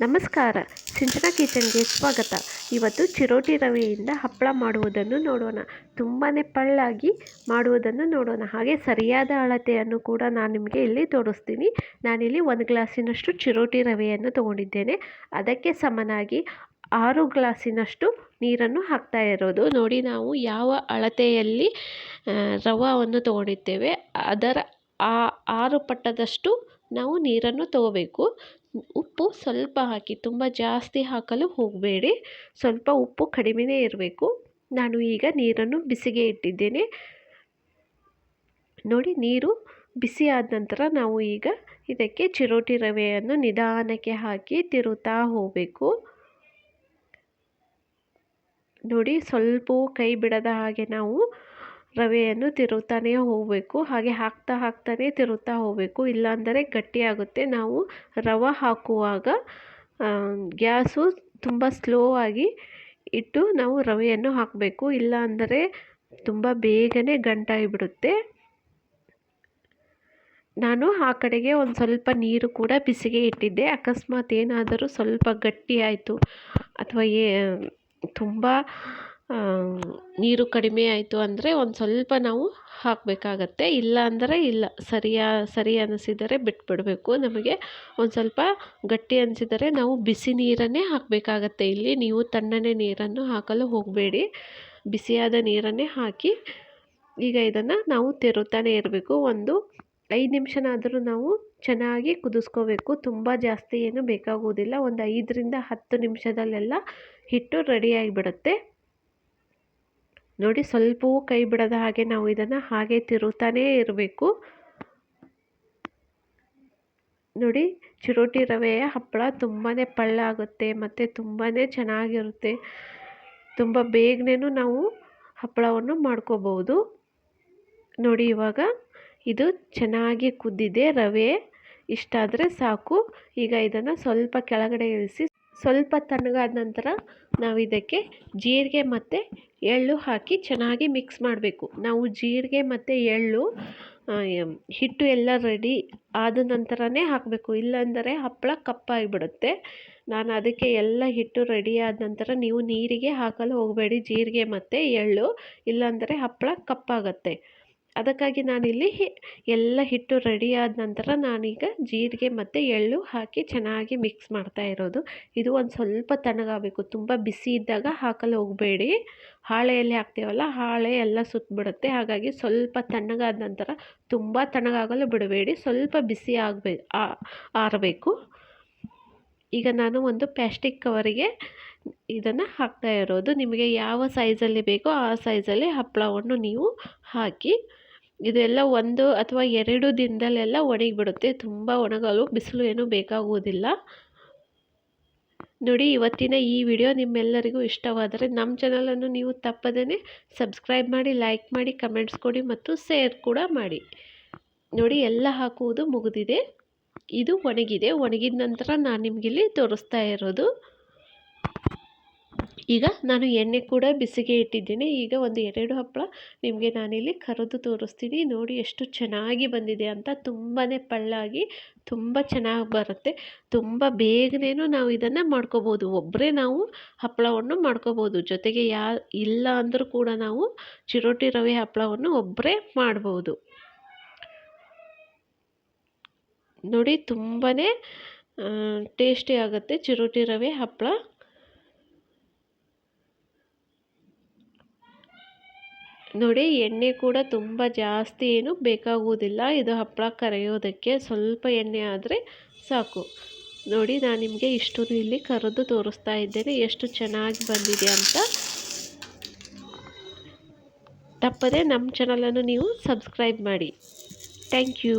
ನಮಸ್ಕಾರ. ಸಿಂಚನಾ ಕಿಚನ್ಗೆ ಸ್ವಾಗತ. ಇವತ್ತು ಚಿರೋಟಿ ರವೆಯಿಂದ ಹಪ್ಪಳ ಮಾಡುವುದನ್ನು ನೋಡೋಣ. ತುಂಬಾ ಪಳ್ಳಾಗಿ ಮಾಡುವುದನ್ನು ನೋಡೋಣ. ಹಾಗೆ ಸರಿಯಾದ ಅಳತೆಯನ್ನು ಕೂಡ ನಾನು ನಿಮಗೆ ಇಲ್ಲಿ ತೋರಿಸ್ತೀನಿ. ನಾನಿಲ್ಲಿ ಒಂದು ಗ್ಲಾಸಿನಷ್ಟು ಚಿರೋಟಿ ರವೆಯನ್ನು ತಗೊಂಡಿದ್ದೇನೆ. ಅದಕ್ಕೆ ಸಮನಾಗಿ ಆರು ಗ್ಲಾಸಿನಷ್ಟು ನೀರನ್ನು ಹಾಕ್ತಾ ಇರೋದು. ನೋಡಿ ನಾವು ಯಾವ ಅಳತೆಯಲ್ಲಿ ರವವನ್ನು ತಗೊಂಡಿದ್ದೇವೆ. ಅದರ ಆ ಆರು ಪಟ್ಟದಷ್ಟು ನಾವು ನೀರನ್ನು ತಗೋಬೇಕು. ಉಪ್ಪು ಸ್ವಲ್ಪ ಹಾಕಿ, ತುಂಬ ಜಾಸ್ತಿ ಹಾಕಲು ಹೋಗಬೇಡಿ. ಸ್ವಲ್ಪ ಉಪ್ಪು ಕಡಿಮೆಯೇ ಇರಬೇಕು. ನಾನು ಈಗ ನೀರನ್ನು ಬಿಸಿಗೆ ಇಟ್ಟಿದ್ದೇನೆ. ನೋಡಿ, ನೀರು ಬಿಸಿ ಆದ ನಂತರ ನಾವು ಈಗ ಇದಕ್ಕೆ ಚಿರೋಟಿ ರವೆಯನ್ನು ನಿಧಾನಕ್ಕೆ ಹಾಕಿ ತಿರುತ್ತಾ ಹೋಗಬೇಕು. ನೋಡಿ, ಸ್ವಲ್ಪವೂ ಕೈ ಬಿಡದ ಹಾಗೆ ನಾವು ರವೆಯನ್ನು ತಿರುತ್ತಾನೇ ಹೋಗಬೇಕು. ಹಾಗೆ ಹಾಕ್ತಾ ಹಾಕ್ತಾನೆ ತಿರುತ್ತಾ ಹೋಗಬೇಕು. ಇಲ್ಲಾಂದರೆ ಗಟ್ಟಿಯಾಗುತ್ತೆ. ನಾವು ರವೆ ಹಾಕುವಾಗ ಗ್ಯಾಸು ತುಂಬ ಸ್ಲೋ ಆಗಿ ಇಟ್ಟು ನಾವು ರವೆಯನ್ನು ಹಾಕಬೇಕು. ಇಲ್ಲಾಂದರೆ ತುಂಬ ಬೇಗನೆ ಗಂಟಾಗಿಬಿಡುತ್ತೆ ನಾನು ಆ ಕಡೆಗೆ ಒಂದು ಸ್ವಲ್ಪ ನೀರು ಕೂಡ ಬಿಸಿಗೆ ಇಟ್ಟಿದ್ದೆ. ಅಕಸ್ಮಾತ್ ಏನಾದರೂ ಸ್ವಲ್ಪ ಗಟ್ಟಿ ಆಯಿತು ಅಥವಾ ಏ, ತುಂಬ ನೀರು ಕಡಿಮೆ ಆಯಿತು ಅಂದರೆ ಒಂದು ಸ್ವಲ್ಪ ನಾವು ಹಾಕಬೇಕಾಗತ್ತೆ. ಇಲ್ಲ ಅಂದರೆ ಇಲ್ಲ, ಸರಿಯಾ, ಸರಿ ಅನಿಸಿದರೆ ಬಿಟ್ಬಿಡಬೇಕು. ನಮಗೆ ಒಂದು ಸ್ವಲ್ಪ ಗಟ್ಟಿ ಅನಿಸಿದರೆ ನಾವು ಬಿಸಿ ನೀರನ್ನೇ ಹಾಕಬೇಕಾಗತ್ತೆ. ಇಲ್ಲಿ ನೀವು ತಣ್ಣನೆ ನೀರನ್ನು ಹಾಕಲು ಹೋಗಬೇಡಿ. ಬಿಸಿಯಾದ ನೀರನ್ನೇ ಹಾಕಿ ಈಗ ಇದನ್ನು ನಾವು ತೆರುತ್ತಾನೆ ಇರಬೇಕು. ಒಂದು ಐದು ನಿಮಿಷನಾದರೂ ನಾವು ಚೆನ್ನಾಗಿ ಕುದಿಸ್ಕೋಬೇಕು. ತುಂಬ ಜಾಸ್ತಿ ಏನು ಬೇಕಾಗುವುದಿಲ್ಲ. ಒಂದು ಐದರಿಂದ ಹತ್ತು ನಿಮಿಷದಲ್ಲೆಲ್ಲ ಹಿಟ್ಟು ರೆಡಿಯಾಗಿಬಿಡುತ್ತೆ ನೋಡಿ ಸ್ವಲ್ಪವೂ ಕೈ ಬಿಡದ ಹಾಗೆ ನಾವು ಇದನ್ನು ಹಾಗೆ ತಿರುತ್ತಾನೇ ಇರಬೇಕು. ನೋಡಿ ಚಿರೋಟಿ ರವೆಯ ಹಪ್ಪಳ ತುಂಬಾ ಪಳ್ಳ ಆಗುತ್ತೆ ಮತ್ತು ತುಂಬಾ ಚೆನ್ನಾಗಿರುತ್ತೆ. ತುಂಬ ಬೇಗನೆ ನಾವು ಹಪ್ಪಳವನ್ನು ಮಾಡ್ಕೋಬೋದು ನೋಡಿ ಇವಾಗ ಇದು ಚೆನ್ನಾಗಿ ಕುದ್ದಿದೆ ರವೆ. ಇಷ್ಟಾದರೆ ಸಾಕು. ಈಗ ಇದನ್ನು ಸ್ವಲ್ಪ ಕೆಳಗಡೆ ಇಳಿಸಿ ಸ್ವಲ್ಪ ತಣ್ಣಗಾದ ನಂತರ ನಾವು ಇದಕ್ಕೆ ಜೀರಿಗೆ ಮತ್ತು ಎಳ್ಳು ಹಾಕಿ ಚೆನ್ನಾಗಿ ಮಿಕ್ಸ್ ಮಾಡಬೇಕು. ನಾವು ಜೀರಿಗೆ ಮತ್ತು ಎಳ್ಳು ಹಿಟ್ಟು ಎಲ್ಲ ರೆಡಿ ಆದ ನಂತರನೇ ಹಾಕಬೇಕು. ಇಲ್ಲಾಂದರೆ ಹಪ್ಪಳ ಕಪ್ಪಾಗಿಬಿಡುತ್ತೆ. ನಾನು ಅದಕ್ಕೆ ಎಲ್ಲ ಹಿಟ್ಟು ರೆಡಿ ಆದ ನಂತರ ನೀವು ನೀರಿಗೆ ಹಾಕಲು ಹೋಗಬೇಡಿ. ಜೀರಿಗೆ ಮತ್ತು ಎಳ್ಳು, ಇಲ್ಲಾಂದರೆ ಹಪ್ಪಳ ಕಪ್ಪಾಗತ್ತೆ. ಅದಕ್ಕಾಗಿ ನಾನಿಲ್ಲಿ ಎಲ್ಲ ಹಿಟ್ಟು ರೆಡಿ ಆದ ನಂತರ ನಾನೀಗ ಜೀರಿಗೆ ಮತ್ತು ಎಳ್ಳು ಹಾಕಿ ಚೆನ್ನಾಗಿ ಮಿಕ್ಸ್ ಮಾಡ್ತಾ ಇರೋದು. ಇದು ಒಂದು ಸ್ವಲ್ಪ ತಣ್ಣಗಾಗಬೇಕು. ತುಂಬ ಬಿಸಿ ಇದ್ದಾಗ ಹಾಕಲು ಹೋಗಬೇಡಿ. ಹಾಳೆಯಲ್ಲಿ ಹಾಕ್ತೀವಲ್ಲ, ಹಾಳೆ ಎಲ್ಲ ಸುತ್ತಬಿಡುತ್ತೆ ಹಾಗಾಗಿ ಸ್ವಲ್ಪ ತಣ್ಣಗಾದ ನಂತರ ತುಂಬ ತಣ್ಣಗಾಗಲು ಬಿಡಬೇಡಿ. ಸ್ವಲ್ಪ ಬಿಸಿ ಆಗಬೇಕು ಆರಬೇಕು. ಈಗ ನಾನು ಒಂದು ಪ್ಲಾಸ್ಟಿಕ್ ಕವರಿಗೆ ಇದನ್ನು ಹಾಕ್ತಾ ಇರೋದು. ನಿಮಗೆ ಯಾವ ಸೈಜಲ್ಲಿ ಬೇಕೋ ಆ ಸೈಜಲ್ಲಿ ಹಪ್ಪಳವನ್ನು ನೀವು ಹಾಕಿ ಇದೆಲ್ಲ ಒಂದು ಅಥವಾ ಎರಡು ದಿನದಲ್ಲೆಲ್ಲ ಒಣಗಿಬಿಡುತ್ತೆ. ತುಂಬ ಒಣಗಲು ಬಿಸಿಲು ಏನೂ ಬೇಕಾಗುವುದಿಲ್ಲ. ನೋಡಿ, ಇವತ್ತಿನ ಈ ವಿಡಿಯೋ ನಿಮ್ಮೆಲ್ಲರಿಗೂ ಇಷ್ಟವಾದರೆ ನಮ್ಮ ಚಾನಲನ್ನು ನೀವು ತಪ್ಪದೇ ಸಬ್ಸ್ಕ್ರೈಬ್ ಮಾಡಿ, ಲೈಕ್ ಮಾಡಿ, ಕಮೆಂಟ್ಸ್ ಕೊಡಿ ಮತ್ತು ಶೇರ್ ಕೂಡ ಮಾಡಿ. ನೋಡಿ, ಎಲ್ಲ ಹಾಕುವುದು ಮುಗಿದಿದೆ. ಇದು ಒಣಗಿದೆ. ಒಣಗಿದ ನಂತರ ನಾನು ನಿಮಗಿಲ್ಲಿ ತೋರಿಸ್ತಾ ಇರೋದು. ಈಗ ನಾನು ಎಣ್ಣೆ ಕೂಡ ಬಿಸಿಗೆ ಇಟ್ಟಿದ್ದೀನಿ. ಈಗ ಒಂದು ಎರಡು ಹಪ್ಪಳ ನಿಮಗೆ ನಾನಿಲ್ಲಿ ಕರೆದು ತೋರಿಸ್ತೀನಿ. ನೋಡಿ ಎಷ್ಟು ಚೆನ್ನಾಗಿ ಬಂದಿದೆ ಅಂತ. ತುಂಬಾ ಪಳ್ಳಾಗಿ, ತುಂಬ ಚೆನ್ನಾಗಿ ಬರುತ್ತೆ. ತುಂಬ ಬೇಗನೆ ನಾವು ಇದನ್ನು ಮಾಡ್ಕೋಬೋದು. ಒಬ್ಬರೇ ನಾವು ಹಪ್ಪಳವನ್ನು ಮಾಡ್ಕೋಬೋದು. ಜೊತೆಗೆ ಯಾ, ಇಲ್ಲ ಅಂದರೂ ಕೂಡ ನಾವು ಚಿರೋಟಿ ರವೆ ಹಪ್ಪಳವನ್ನು ಒಬ್ಬರೇ ಮಾಡ್ಬೋದು. ನೋಡಿ ತುಂಬಾ ಟೇಸ್ಟಿ ಆಗುತ್ತೆ ಚಿರೋಟಿ ರವೆ ಹಪ್ಪಳ ನೋಡಿ, ಎಣ್ಣೆ ಕೂಡ ತುಂಬ ಜಾಸ್ತಿ ಏನು ಬೇಕಾಗುವುದಿಲ್ಲ. ಇದು ಹಪ್ಪಳ ಕರೆಯೋದಕ್ಕೆ ಸ್ವಲ್ಪ ಎಣ್ಣೆ ಆದರೆ ಸಾಕು. ನೋಡಿ, ನಾನು ನಿಮಗೆ ಇಷ್ಟು ಇಲ್ಲಿ ಕರೆದು ತೋರಿಸ್ತಾ ಇದ್ದೇನೆ. ಎಷ್ಟು ಚೆನ್ನಾಗಿ ಬಂದಿದೆ ಅಂತ. ತಪ್ಪದೆ ನಮ್ಮ ಚಾನಲನ್ನು ನೀವು ಸಬ್ಸ್ಕ್ರೈಬ್ ಮಾಡಿ. Thank you